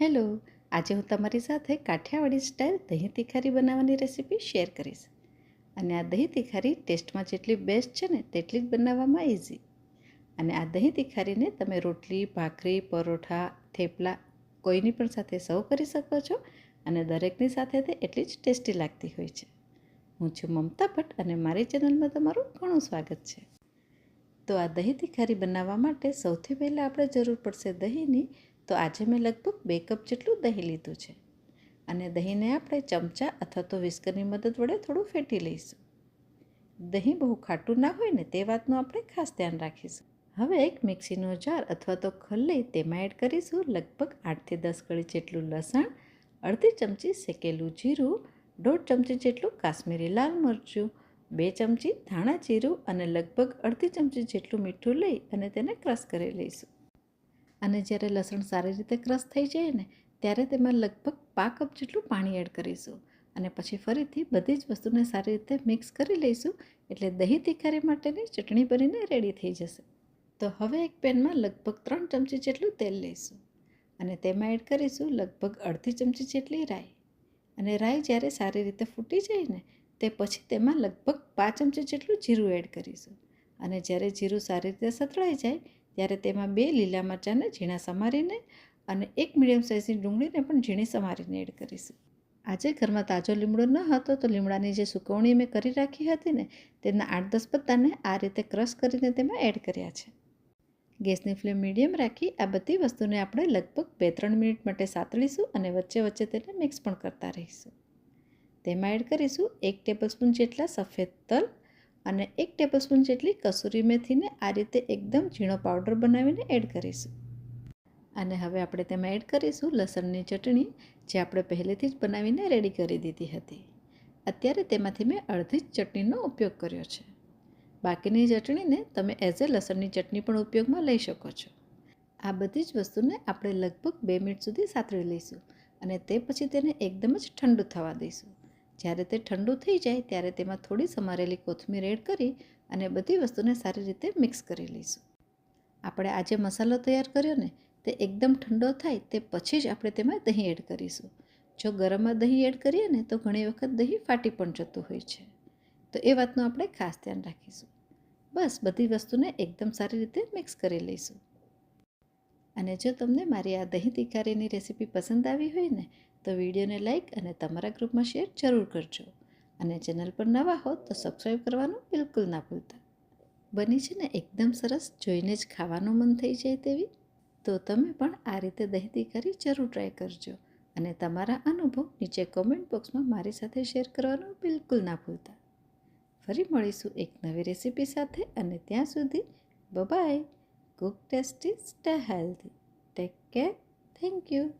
Hello, આજે હું તમારી સાથે કાઠિયાવાડી સ્ટાઇલ દહીં તિખારી બનાવવાની રેસીપી શેર કરીશ. અને આ દહીં તિખારી ટેસ્ટમાં જેટલી બેસ્ટ છે ને તેટલી જ બનાવવામાં ઇઝી અને આ દહીં તિખારીને તમે રોટલી, ભાખરી, પરોઠા, થેપલા કોઈની પણ સાથે સર્વ કરી શકો છો અને દરેકની સાથે તે એટલી જ ટેસ્ટી લાગતી હોય છે. હું છું મમતા ભટ્ટ અને મારી ચેનલમાં તમારું ઘણું સ્વાગત છે. તો આ દહીં તિખારી બનાવવા માટે સૌથી પહેલાં આપણે જરૂર પડશે દહીંની તો આજે મેં લગભગ બે કપ જેટલું દહીં લીધું છે. અને દહીંને આપણે ચમચા અથવા તો વિસ્કરની મદદ વડે થોડું ફેટી લઈશું. દહીં બહુ ખાટું ના હોય ને તે વાતનું આપણે ખાસ ધ્યાન રાખીશું. હવે એક મિક્સીનો જાર અથવા તો ખલ્લી તેમાં એડ કરીશું લગભગ આઠથી દસ કળી જેટલું લસણ, અડધી ચમચી શેકેલું જીરું, દોઢ ચમચી જેટલું કાશ્મીરી લાલ મરચું, બે ચમચી ધાણા જીરું અને લગભગ અડધી ચમચી જેટલું મીઠું લઈ અને તેને ક્રશ કરી લઈશું. અને જ્યારે લસણ સારી રીતે ક્રશ થઈ જાય ને, ત્યારે તેમાં લગભગ પા કપ જેટલું પાણી એડ કરીશું. અને પછી ફરીથી બધી જ વસ્તુને સારી રીતે મિક્સ કરી લઈશું, એટલે દહીં તિખારી માટેની ચટણી બનીને રેડી થઈ જશે. તો હવે એક પેનમાં લગભગ ત્રણ ચમચી જેટલું તેલ લઈશું. અને તેમાં એડ કરીશું લગભગ અડધી ચમચી જેટલી રાઈ. અને રાઈ જ્યારે સારી રીતે ફૂટી જાય ને, તે પછી તેમાં લગભગ પાંચ ચમચી જેટલું જીરું એડ કરીશું. અને જ્યારે જીરું સારી રીતે સતળાઈ જાય ત્યારે તેમાં બે લીલા મરચાંને ઝીણા સમારીને અને એક મીડિયમ સાઇઝની ડુંગળીને પણ ઝીણી સમારીને એડ કરીશું. આજે ઘરમાં તાજો લીમડો ન હતો તો લીમડાની જે સુકવણી મેં કરી રાખી હતી ને, તેના આઠ દસ પત્તાને આ રીતે ક્રશ કરીને તેમાં એડ કર્યા છે. ગેસની ફ્લેમ મીડિયમ રાખી આ બધી વસ્તુને આપણે લગભગ બે ત્રણ મિનિટ માટે સાતળીશું અને વચ્ચે વચ્ચે તેને મિક્સ પણ કરતા રહીશું. તેમાં એડ કરીશું એક ટેબલ સ્પૂન જેટલા સફેદ તલ અને એક ટેબલસ્પૂન જેટલી કસૂરી મેથીને આ રીતે એકદમ ઝીણો પાવડર બનાવીને એડ કરીશું. અને હવે આપણે તેમાં એડ કરીશું લસણની ચટણી, જે આપણે પહેલેથી જ બનાવીને રેડી કરી દીધી હતી. અત્યારે તેમાંથી મેં અડધી જ ચટણીનો ઉપયોગ કર્યો છે. બાકીની ચટણીને તમે એઝ એ લસણની ચટણી પણ ઉપયોગમાં લઈ શકો છો. આ બધી જ વસ્તુને આપણે લગભગ બે મિનિટ સુધી સાતળી લઈશું અને તે પછી તેને એકદમ જ ઠંડુ થવા દઈશું. જ્યારે તે ઠંડુ થઈ જાય ત્યારે તેમાં થોડી સમારેલી કોથમીર એડ કરી અને બધી વસ્તુને સારી રીતે મિક્સ કરી લઈશું. આપણે આજે મસાલો તૈયાર કર્યો ને, તે એકદમ ઠંડો થાય તે પછી જ આપણે તેમાં દહીં એડ કરીશું. જો ગરમમાં દહીં એડ કરીએ ને, તો ઘણી વખત દહીં ફાટી પણ જતું હોય છે. તો એ વાતનું આપણે ખાસ ધ્યાન રાખીશું. બસ બધી વસ્તુને એકદમ સારી રીતે મિક્સ કરી લઈશું. અને જો તમને મારી આ દહીં તિકારીની રેસીપી પસંદ આવી હોય ને, તો વિડીયોને લાઇક અને તમારા ગ્રુપમાં શેર જરૂર કરજો. અને ચેનલ પર નવા હો તો સબસ્ક્રાઈબ કરવાનું બિલકુલ ના ભૂલતા. બની છે ને એકદમ સરસ જોઈને જ ખાવાનું મન થઈ જાય તેવી? તો તમે પણ આ રીતે દહીં તિખારી જરૂર ટ્રાય કરજો. અને તમારા અનુભવ નીચે કોમેન્ટ બોક્સમાં મારી સાથે શેર કરવાનું બિલકુલ ના ભૂલતા. ફરી મળીશું એક નવી રેસીપી સાથે અને ત્યાં સુધી bye bye cook tasty, stay healthy. Take care. Thank you.